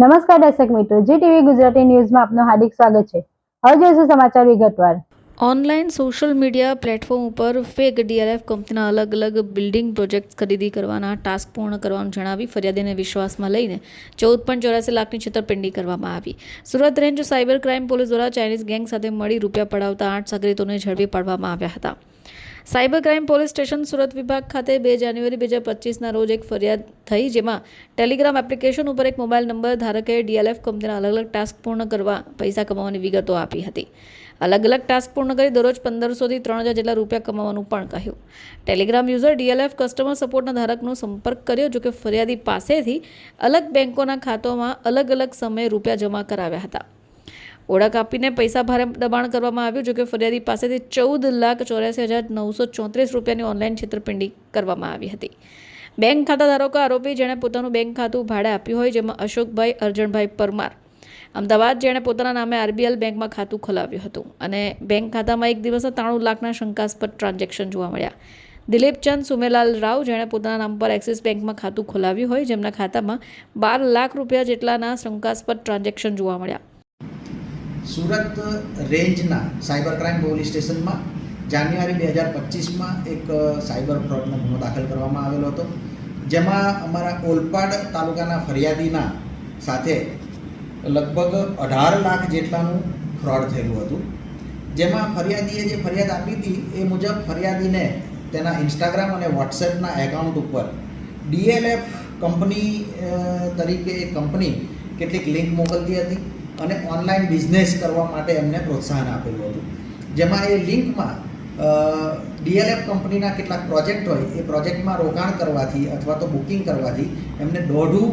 નમસ્કાર દર્શક મિત્રો જી ટીવી ગુજરાતી ન્યૂઝમાં આપનું હાર્દિક સ્વાગત છે. હવે જોઈશું સમાચાર વિગતવાર. ઓનલાઈન સોશિયલ મીડિયા પ્લેટફોર્મ ઉપર ફેક ડીઆરએફ કંપનીના અલગ અલગ બિલ્ડિંગ પ્રોજેક્ટ્સ ખરીદી કરવાના ટાસ્ક પૂર્ણ કરવાનું જણાવી ફરિયાદીને વિશ્વાસમાં લઈને ચૌદ પણ ચોરાસી લાખની છેતરપિંડી કરવામાં આવી. Surat range cyber crime police દ્વારા ચાઇનીઝ ગેંગ સાથે મળી રૂપિયા પડાવતા આઠ સાગરીતોને ઝડપી પાડવામાં આવ્યા હતા. Cyber crime police station Surat વિભાગ ખાતે બે જાન્યુઆરી બે હજાર પચીસના રોજ એક ફરિયાદ થઈ જેમાં ટેલિગ્રામ એપ્લિકેશન ઉપર એક મોબાઈલ નંબર ધારકે ડીએલએફ કંપનીના અલગ અલગ ટાસ્ક પૂર્ણ કરવા પૈસા કમાવાની વિગતો આપી હતી. અલગ અલગ ટાસ્ક પૂર્ણ કરી દરરોજ પંદરસોથી ત્રણ હજાર જેટલા રૂપિયા કમાવાનું પણ કહ્યું. ટેલિગ્રામ યુઝર ડીએલએફ કસ્ટમર સપોર્ટના ધારકનો સંપર્ક કર્યો જો કે ફરિયાદી પાસેથી અલગ બેંકોના ખાતોમાં અલગ અલગ સમયે રૂપિયા જમા કરાવ્યા હતા. ઓળખ આપીને પૈસા ભારે દબાણ કરવામાં આવ્યું જો કે ફરિયાદી પાસેથી ચૌદ લાખ ચોર્યાસી હજાર નવસો ચોત્રીસ રૂપિયાની ઓનલાઈન છેતરપિંડી કરવામાં આવી હતી. બેંક ખાતા ધારકો આરોપી જેણે પોતાનું બેંક ખાતું ભાડે આપ્યું હોય, જેમાં અશોકભાઈ, અર્જણભાઈ પરમાર. અમદાવાદ જેણે પોતાના નામે આરબીએલ બેંકમાં ખાતું ખોલાવ્યું હતું અને બેંક ખાતામાં એક દિવસ ત્રાણું લાખના શંકાસ્પદ ટ્રાન્ઝેક્શન જોવા મળ્યા. દિલીપચંદ સુમેલાલ રાવ જેણે પોતાના નામ પર એક્સિસ બેંકમાં ખાતું ખોલાવ્યું હોય, જેમના ખાતામાં બાર લાખ રૂપિયા જેટલાના શંકાસ્પદ ટ્રાન્ઝેક્શન જોવા મળ્યા. સુરત રેન્જના સાયબર ક્રાઇમ પોલીસ સ્ટેશનમાં જાન્યુઆરી બે હજાર પચીસમાં એક સાયબર ફ્રોડનો ગુનો દાખલ કરવામાં આવેલો હતો. જેમાં અમારા ઓલપાડ તાલુકાના ફરિયાદીના સાથે લગભગ અઢાર લાખ જેટલાનું ફ્રોડ થયેલું હતું. જેમાં ફરિયાદીએ જે ફરિયાદ આપી હતી એ મુજબ ફરિયાદીને તેના ઇન્સ્ટાગ્રામ અને વોટ્સએપના એકાઉન્ટ ઉપર ડીએલએફ કંપની તરીકે એક કંપની કેટલીક લિંક મોકલતી હતી. અને ઓનલાઈન બિઝનેસ કરવા માટે એમને પ્રોત્સાહન આપેલું હતું. જેમાં એ લિંકમાં ડીએલએફ કંપનીના કેટલાક પ્રોજેક્ટ હોય, એ પ્રોજેક્ટમાં રોકાણ કરવાથી અથવા તો બુકિંગ કરવાથી એમને દોઢું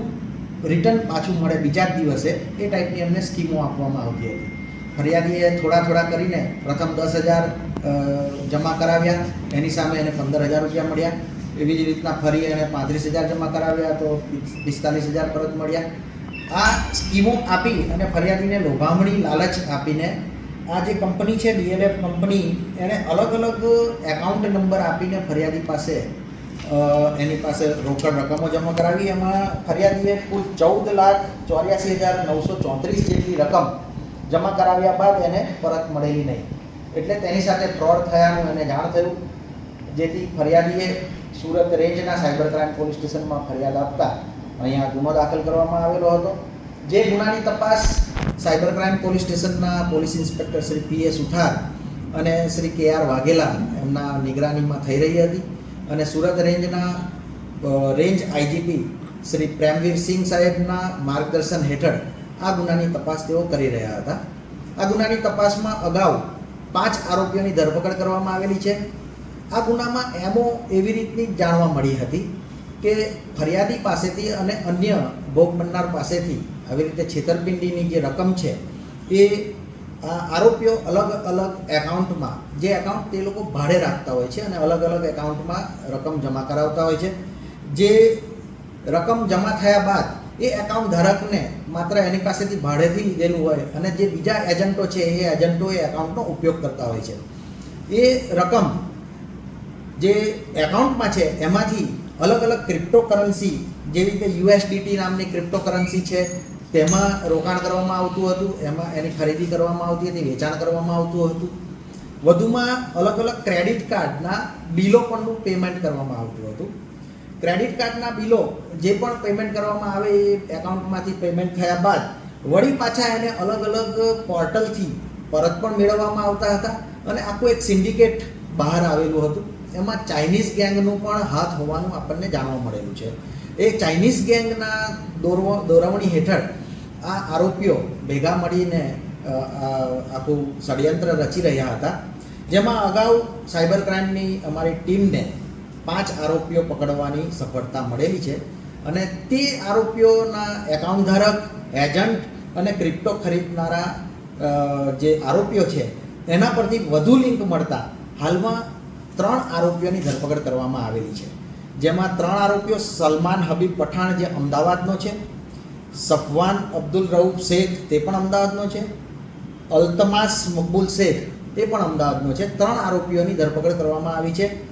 રિટર્ન પાછું મળે બીજા જ દિવસે, એ ટાઈપની એમને સ્કીમો આપવામાં આવતી હતી. ફરિયાદીએ થોડા થોડા કરીને પ્રથમ દસ હજાર જમા કરાવ્યા, એની સામે એને પંદર હજાર રૂપિયા મળ્યા. એવી જ રીતના ફરી એને પાંત્રીસ હજાર જમા કરાવ્યા તો પિસ્તાલીસ હજાર પરત મળ્યા. આ સ્કીમો આપી અને ફરિયાદીને લોભામણી, લાલચ આપીને આ જે કંપની છે, ડીએલએફ કંપની એણે અલગ અલગ એકાઉન્ટ નંબર આપીને ફરિયાદી પાસે એની પાસે રોકડ રકમો જમા કરાવી. એમાં ફરિયાદીએ કુલ ચૌદ લાખ ચોર્યાસી હજાર નવસો ચોત્રીસ જેટલી રકમ જમા કરાવ્યા બાદ એને પરત મળેલી નહીં. એટલે તેની સાથે ફ્રોડ થયાનું એને જાણ થયું, જેથી ફરિયાદીએ સુરત રેન્જના સાયબર ક્રાઇમ પોલીસ સ્ટેશનમાં ફરિયાદ આપતા અહીંયા ગુનો દાખલ કરવામાં આવેલો હતો. જે ગુનાની તપાસ સાયબર ક્રાઇમ પોલીસ સ્ટેશનના police inspector Shri P A Suthar અને શ્રી કે આર વાઘેલા એમના નિગરાનીમાં થઈ રહી હતી અને સુરત રેન્જના રેન્જ આઈજીપી શ્રી પ્રેમવીર સિંહ સાહેબના માર્ગદર્શન હેઠળ આ ગુનાની તપાસ તેઓ કરી રહ્યા હતા. આ ગુનાની તપાસમાં અગાઉ પાંચ આરોપીઓની ધરપકડ કરવામાં આવેલી છે. આ ગુનામાં એમો એવી રીતની જાણવા મળી હતી કે ફરિયાદી પાસેથી અને અન્ય ભોગ બનનાર પાસેથી આવી રીતે છેતરપિંડીની જે રકમ છે, એ આરોપીઓ અલગ અલગ એકાઉન્ટમાં, જે એકાઉન્ટ તે લોકો ભાડે રાખતા હોય છે અને અલગ અલગ એકાઉન્ટમાં રકમ જમા કરાવતા હોય છે. જે રકમ જમા થયા બાદ એ એકાઉન્ટ ધારકને માત્ર એની પાસેથી ભાડેથી લીધેલું હોય અને જે બીજા એજન્ટો છે, એ એજન્ટો એ એકાઉન્ટનો ઉપયોગ કરતા હોય છે. એ રકમ જે એકાઉન્ટમાં છે, એમાંથી અલગ અલગ ક્રિપ્ટોકરન્સી જેવી રીતે યુએસડીટી નામની ક્રિપ્ટોકરન્સી છે, તેમાં રોકાણ કરવામાં આવતું હતું, એમાં એની ખરીદી કરવામાં આવતી હતી, વેચાણ કરવામાં આવતું હતું. વધુમાં અલગ અલગ ક્રેડિટ કાર્ડના બિલો પણનું પેમેન્ટ કરવામાં આવતું હતું. ક્રેડિટ કાર્ડના બિલો જે પણ પેમેન્ટ કરવામાં આવે એ એકાઉન્ટમાંથી પેમેન્ટ થયા બાદ, વળી પાછા એને અલગ અલગ પોર્ટલથી પરત પણ મેળવવામાં આવતા હતા અને આખું એક સિન્ડિકેટ બહાર આવેલું હતું. એમાં ચાઇનીઝ ગેંગનું પણ હાથ હોવાનું આપણને જાણવા મળેલું છે. એ ચાઇનીઝ ગેંગના દોરવ, દોરવણી હેઠળ આ આરોપીઓ ભેગા મળીને આખું ષડયંત્ર રચી રહ્યા હતા. જેમાં અગાઉ સાયબર ક્રાઇમની અમારી ટીમને પાંચ આરોપીઓ પકડવાની સફળતા મળેલી છે અને તે આરોપીઓના એકાઉન્ટ ધારક એજન્ટ અને ક્રિપ્ટો ખરીદનારા જે આરોપીઓ છે, એના પરથી વધુ લિંક મળતા હાલમાં ત્રણ આરોપીઓની ધરપકડ કરવામાં આવેલી છે. જેમાં ત્રણ આરોપીઓ સલમાન હબીબ પઠાણ, જે અમદાવાદનો છે, સફવાન અબ્દુલ રઉફ શેખ, તે પણ અમદાવાદનો છે, અલ્તમાસ મકબુલ શેખ, તે પણ અમદાવાદનો છે. ત્રણ આરોપીઓની ધરપકડ કરવામાં આવી છે.